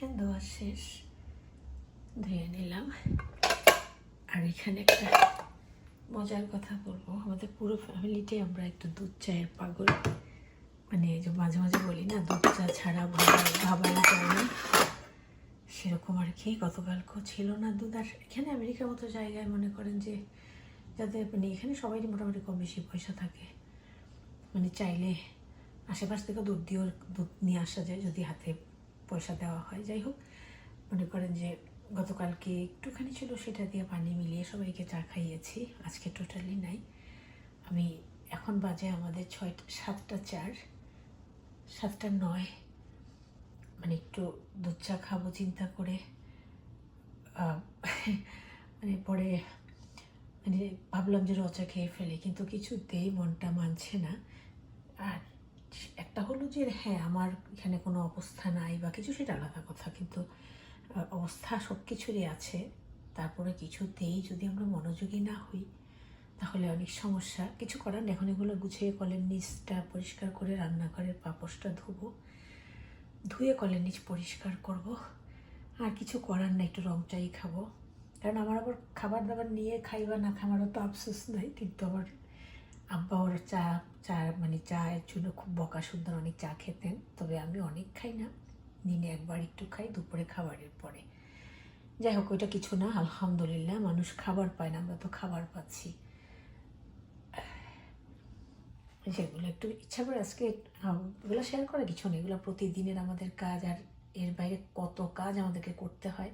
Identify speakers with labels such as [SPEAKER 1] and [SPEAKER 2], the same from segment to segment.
[SPEAKER 1] ধোয়া শেষ। ধুয়ে নিলাম। আর এখানে একটা মজার কথা বলব। আমাদের পুরো ফ্যামিলিটাই আমরা একটু দুধ চায়ের পাগল। মানে যে মাঝে মাঝে বলি না, দুধ চা ছাড়া ভাবা ভাবাই যায় না। সেরকম আর কি, গতকালকেও ছিল না দুধ। আর এখানে আমেরিকার মতো জায়গায় মনে করেন যে, যাদের মানে এখানে সবারই মোটামুটি কম বেশি পয়সা থাকে। মানে চাইলে আশেপাশ থেকে দুধ দিয়েও দুধ নিয়ে আসা যায় যদি হাতে পয়সা দেওয়া হয়। যাই হোক, মনে করেন যে গতকালকে একটুখানি ছিল, সেটা দিয়ে পানি মিলিয়ে সবাইকে চা খাইয়েছি। আজকে টোটালি নাই। আমি এখন বাজে আমাদের ছয়টা, সাতটা চার, সাতটা নয়। মানে একটু দুধ চা খাব চিন্তা করে। মানে পরে মানে ভাবলাম যে রচা খেয়ে ফেলে, কিন্তু কিছুতেই মনটা মানছে না। আর একটা হলো যে হ্যাঁ আমার এখানে কোনো অবস্থা নাই বা কিছু, সেটা আলাদা কথা। কিন্তু অবস্থা সব কিছুরই আছে। তারপরে কিছুতেই যদি আমরা মনোযোগী না হই, তাহলে অনেক সমস্যা। কিছু করার। এখন এগুলো গুছিয়ে কলের নিচটা পরিষ্কার করে রান্নাঘরের পাপোশটা ধুবো। ধুয়ে কলের নিচ পরিষ্কার করব। আর কিছু করার না একটু রং চাই খাব। কারণ আমার আবার খাবার দাবার নিয়ে খাইবা না খাবারও তো আফসোস নাই, কিন্তু আমার আব্বা চা চা মানে চায়ের জন্য খুব বকা সুন্দর অনেক চা খেতেন। তবে আমি অনেক খাই না। দিনে একবার একটু খাই, দুপুরে খাবারের পরে। যাই হোক, ওইটা কিছু না, আলহামদুলিল্লাহ, মানুষ খাবার পায় না, আমরা তো খাবার পাচ্ছি। যেগুলো একটু ইচ্ছা করে আজকে এগুলো শেয়ার করা কিছু নেই, এগুলো প্রতিদিনের আমাদের কাজ আর এর বাইরে কত কাজ আমাদেরকে করতে হয়।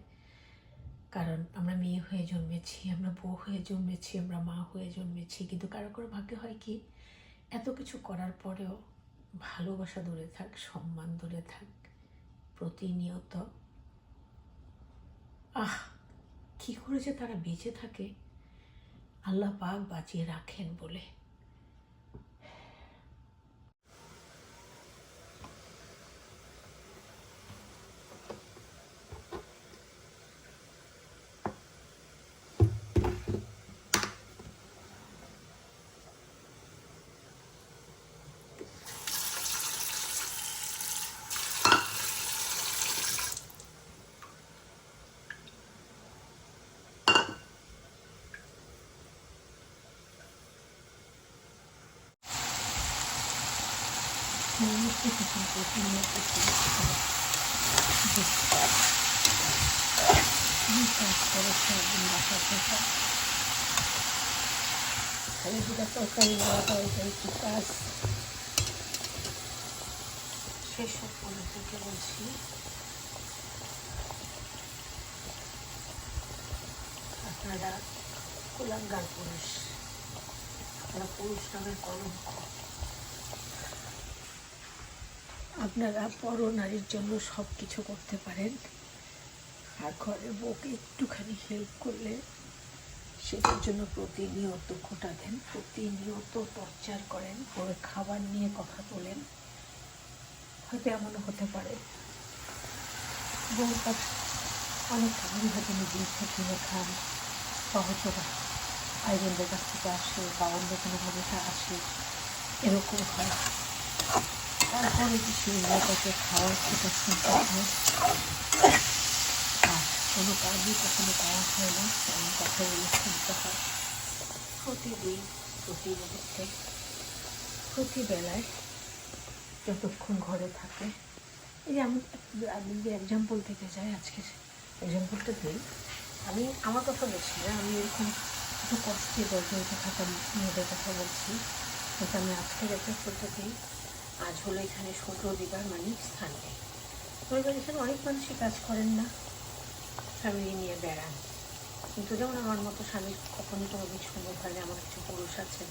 [SPEAKER 1] কারণ আমরা মেয়ে হয়ে জন্মেছি, আমরা বউ হয়ে জন্মেছি, আমরা মা হয়ে জন্মেছি। কিন্তু কারও কারও ভাগ্যে হয় কি, এত কিছু করার পরেও ভালোবাসা দূরে থাক, সম্মান দূরে থাক, প্রতিনিয়ত। আহ, কি করে যে তারা বেঁচে থাকে, আল্লাহ পাক বাঁচিয়ে রাখেন বলে। তরকারি বড়া তরকারি একটু কাজ সেসব পরে থেকে বলছি আপনারা কুলাঙ্গার পুরুষ। আপনারা পুরুষ নামের কলঙ্ক। আপনারা পর নারীর জন্য সব কিছু করতে পারেন। আর ঘরের বউকে একটুখানি হেল্প করলে সেটার জন্য প্রতিনিয়ত খোটা দেন, প্রতিনিয়ত টর্চার করেন পরে খাবার নিয়ে কথা বলেন। হয়তো এমনও হতে পারে। কাছে অনেক খাবার হয়তো নিজের কিনে খান বা হয়তো ভাই বোনদের কাছ থেকে আসে বা কোনোভাবে আসে, এরকম হয়। তারপরে খাওয়ার সেটা শুনতে কোনো কাজই কখনো করা হয় না এমন শুনতে হয় প্রতিদিন প্রতি মুহূর্তে প্রতি বেলায় যতক্ষণ ঘরে থাকে, এই যে আমি আমি যদি এক্সাম্পল থেকে যাই আজকে এক্সাম্পলটা দিই, আমি আমার কথা বলছি না, আমি এরকম একটু কষ্টে জর্জরিত থাকা মেয়েদের কথা বলছি, কিন্তু আমি আজকের এক্সাম্পলটা দিই। আজ হলো এখানে শুক্র রবিবার মানে সানডে রবিবার এখানে অনেক মানুষই কাজ করেন না ফ্যামিলি নিয়ে বেড়ান। কিন্তু যেমন আমার মতো স্বামীর কখনো কোনো কিছু সম্ভব হয় না আমার কিছু পুরুষ আছেন,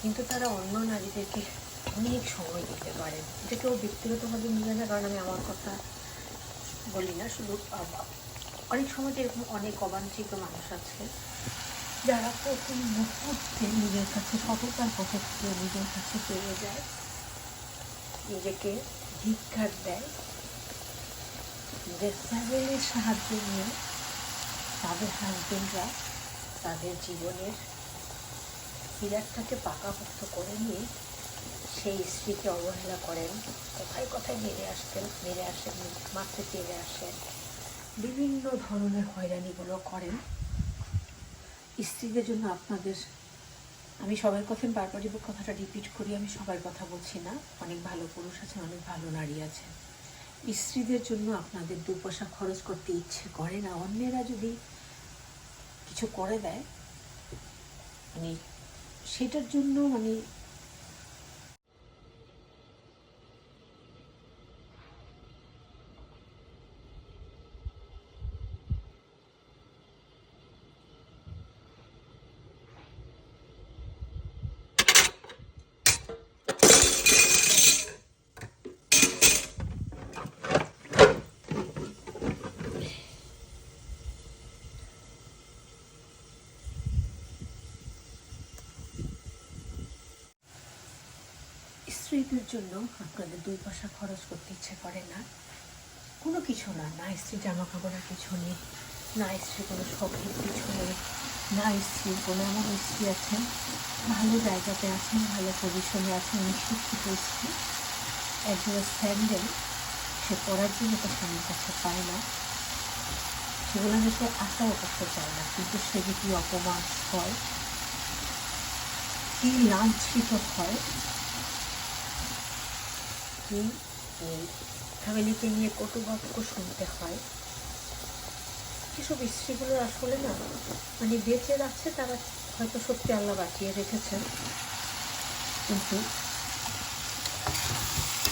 [SPEAKER 1] কিন্তু তারা অন্য নারীদেরকে অনেক সময় দিতে পারেন। এটা কেউ ব্যক্তিগতভাবে নিবে না, কারণ আমি আমার কথা বলি না, শুধু অনেক সময় এরকম অনেক অবাঞ্ছিত মানুষ আছে, যারা প্রতি মুহূর্তে নিজের কাছে সততার পথে নিজের কাছে পেয়ে যায়। নিজেকে ধিক্ষার দেয়। ফ্যামিলির সাহায্য নিয়ে তাদের হাজবেন্ডরা তাদের জীবনের পিলারটাকে পাকাপোক্ত করে নিয়ে সেই স্ত্রীকে অবহেলা করেন, কোথায় কোথায় মেরে আসতেন, মেরে আসেন মাঠে চেয়ে আসেন। বিভিন্ন ধরনের হয়রানিগুলো করেন। স্ত্রীদের জন্য আপনাদের আমি সবার কথা বারবারই কথাটা রিপিট করি, আমি সবার কথা বলছি না। অনেক ভালো পুরুষ আছে, অনেক ভালো নারী আছেন স্ত্রীদের জন্য আপনাদের দু পয়সা খরচ করতে ইচ্ছে করে না। অন্যেরা যদি কিছু করে দেয় মানে সেটার জন্য মানে স্ত্রীদের জন্য আপনাদের দুই পয়সা খরচ করতে ইচ্ছে করে না। কোনো কিছু না না স্ত্রী জামা কাপড়ের পিছনে, না স্ত্রী কোনো শখের পিছনে, না স্ত্রীর কোনো এমন স্ত্রী আছেন, ভালো জায়গাতে আছেন, ভালো পজিশনে আছেন শিক্ষিত স্ত্রী। একজন স্যান্ডেল সে পড়ার জন্য তো স্বামীর কাছে পায় না। সেগুলো সে আশাও করতে চায় না, কিন্তু সে যদি অপমান হয়, কি লাঞ্ছিত হয় কি ফ্যামিলিকে নিয়ে কটু বাক্য শুনতে হয়। এসব স্ত্রীগুলো আসলে না মানে বেঁচে যাচ্ছে, তারা হয়তো সত্যি আল্লাহ বাঁচিয়ে রেখেছেন। কিন্তু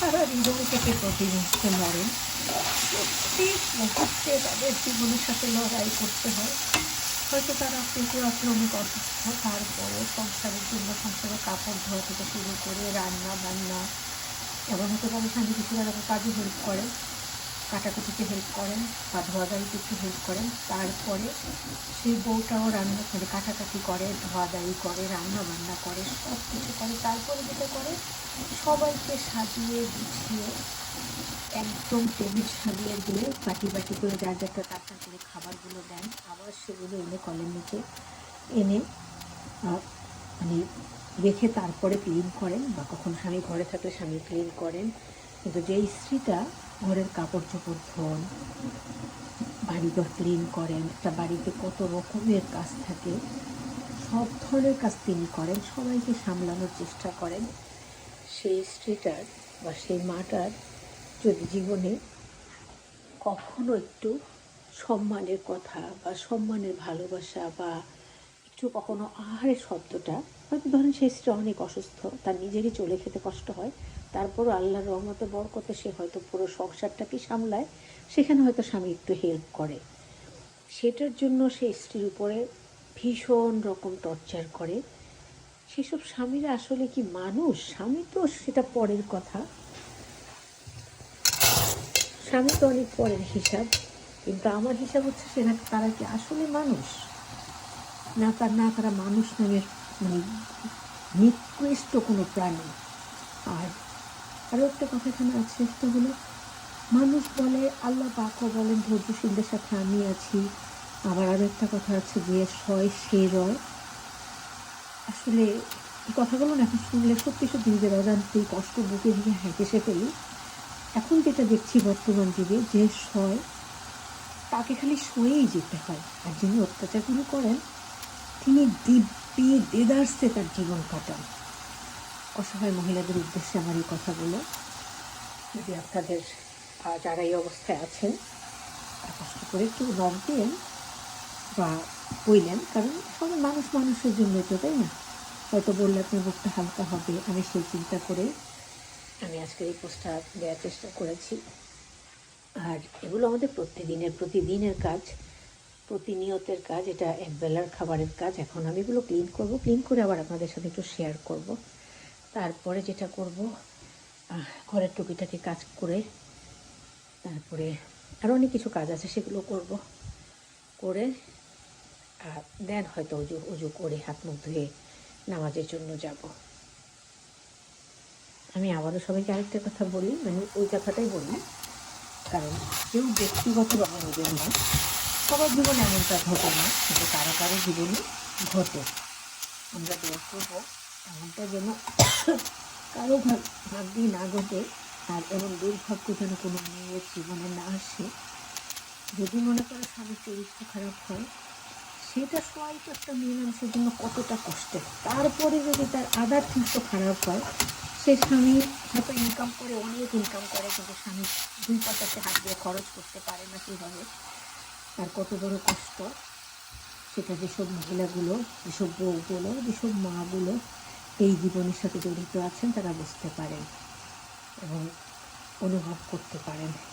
[SPEAKER 1] তারা হৃদয় থেকে প্রতিনিধিত্ব মরেন প্রত্যেক মুহূর্তে তাদের জীবনের সাথে লড়াই করতে হয়। হয়তো তারা কুকুর আসলে অনেক অসুস্থ তারপরে সংসারের জন্য সংসারের কাপড় ধোয়া থেকে শুরু করে রান্না বান্না এবং হতে পারে স্বামী কিছু টাকা কাজে হেল্প করেন, কাটাকুটিতে হেল্প করেন বা ধোয়া দাড়িতে একটু হেল্প করেন, তারপরে সেই বউটাও রান্না করে, কাটাকাটি করে ধোয়া দাড়ি করে রান্না বান্না করে সব কিছু করে, তারপরে যেটা করে, সবাইকে সাজিয়ে গুছিয়ে একদম টেবিল সাজিয়ে দিয়ে বাটি বাটি করে যার যারটা টাকা করে খাবারগুলো দেন। আবার সেগুলো এনে কলের নিচে এনে মানে রেখে তারপরে ক্লিন করেন বা কখন স্বামী ঘরে থাকলে স্বামী ক্লিন করেন। কিন্তু যে স্ত্রীটা ঘরের কাপড় চোপড় ধোন, বাড়িঘর ক্লিন করেন, একটা বাড়িতে কত রকমের কাজ থাকে, সব ধরনের কাজ তিনি করেন, সবাইকে সামলানোর চেষ্টা করেন। সেই স্ত্রীটার বা সেই মাটার যদি জীবনে কখনো একটু সম্মানের কথা বা সম্মানের ভালোবাসা বা কখনো আহারের শব্দটা, হয়তো ধরেন সেই স্ত্রী অনেক অসুস্থ, তার নিজেরই চলে খেতে কষ্ট হয়, তারপরও আল্লাহর রহমতে বরকতে সে হয়তো পুরো সংসারটাকে সামলায়, সেখানে হয়তো স্বামী একটু হেল্প করে। সেটার জন্য সে স্ত্রীর উপরে ভীষণ রকম টর্চার করে। সেসব স্বামীরা আসলে কি মানুষ? স্বামী তো সেটা পরের কথা। স্বামী তো অনেক পরের হিসাব, কিন্তু আমার হিসাব হচ্ছে সেটা তারা কি আসলে মানুষ? না তার না তারা মানুষ নামের মানে নিকৃষ্ট কোনো প্রাণী। আর আরও একটা কথা এখানে আছে, সেটা হলো মানুষ বলে, আল্লাহ পাকও বলেন, ধৈর্যশীলদের সাথে আমি আছি। আবার আরও একটা কথা আছে যে, সয় সে রয়। আসলে এই কথাগুলো না এখন শুনলে সত্যি সত্যি নিজের অজান্তেই কষ্ট বুকে দিয়ে হেঁটেসে ফেলি। এখন যেটা দেখছি বর্তমান যুগে, যে সয়, তাকে খালি সয়েই যেতে হয়। আর যিনি অত্যাচারগুলো করেন তিনি দিব্যি দেদার্সে তার জীবন কাটান। অসহায় মহিলাদের উদ্দেশ্যে আমার এই কথাগুলো। যদি আপনাদের যারা এই অবস্থায় আছেন কষ্ট করে একটু নখ দিন বা বইলেন কারণ সবাই মানুষ মানুষের জন্য তো, তাই না? হয়তো বললে আপনার বুকটা হালকা হবে। আমি সেই চিন্তা করে আমি আজকের এই পোস্টটা দেওয়ার চেষ্টা করেছি। আর এগুলো আমাদের প্রতিদিনের প্রতিদিনের কাজ। প্রতিনিয়তের কাজ, এটা একবেলার খাবারের কাজ। এখন আমি এগুলো ক্লিন করব ক্লিন করে আবার আপনাদের সাথে একটু শেয়ার করব। তারপরে যেটা করব ঘরের টুকিটাকি কাজ করে, তারপরে আরও অনেক কিছু কাজ আছে, সেগুলো করব। করে, আর দেন হয়তো উজু উজু করে হাত মুখ ধুয়ে নামাজের জন্য যাব। আমি আবারও সবাইকে আরেকটা কথা বলি মানে ওই কথাটাই বলি, কারণ কেউ ব্যক্তিগতভাবে নিজের না সবার জীবনে এমনটা ঘটে না, কিন্তু কারও কারও জীবনে ঘটে। আমরা দোয়া করব এমনটা যেন কারও ভাগ, ভাগ্যে না ঘটে, আর এমন দুর্ভাগ্য যেন কোনো মেয়ের জীবনে না আসে। যদি মনে করে স্বামীর চরিত্র খারাপ হয়, সেটা সবাই তো একটা মেয়ে মানুষের জন্য কতটা কষ্টের তারপরে যদি তার আদার থিংস খারাপ হয়, সে স্বামী হয়তো ইনকাম করে, অনেক ইনকাম করে, কিন্তু স্বামী দুই পয়সাতে হাত দিয়ে খরচ করতে পারে না সেভাবে তার কত বড় কষ্ট? সেটা যেসব মহিলাগুলো, যেসব বউগুলো, যেসব মাগুলো এই জীবনের সাথে জড়িত আছেন, তারা বুঝতে পারেন এবং অনুভব করতে পারেন।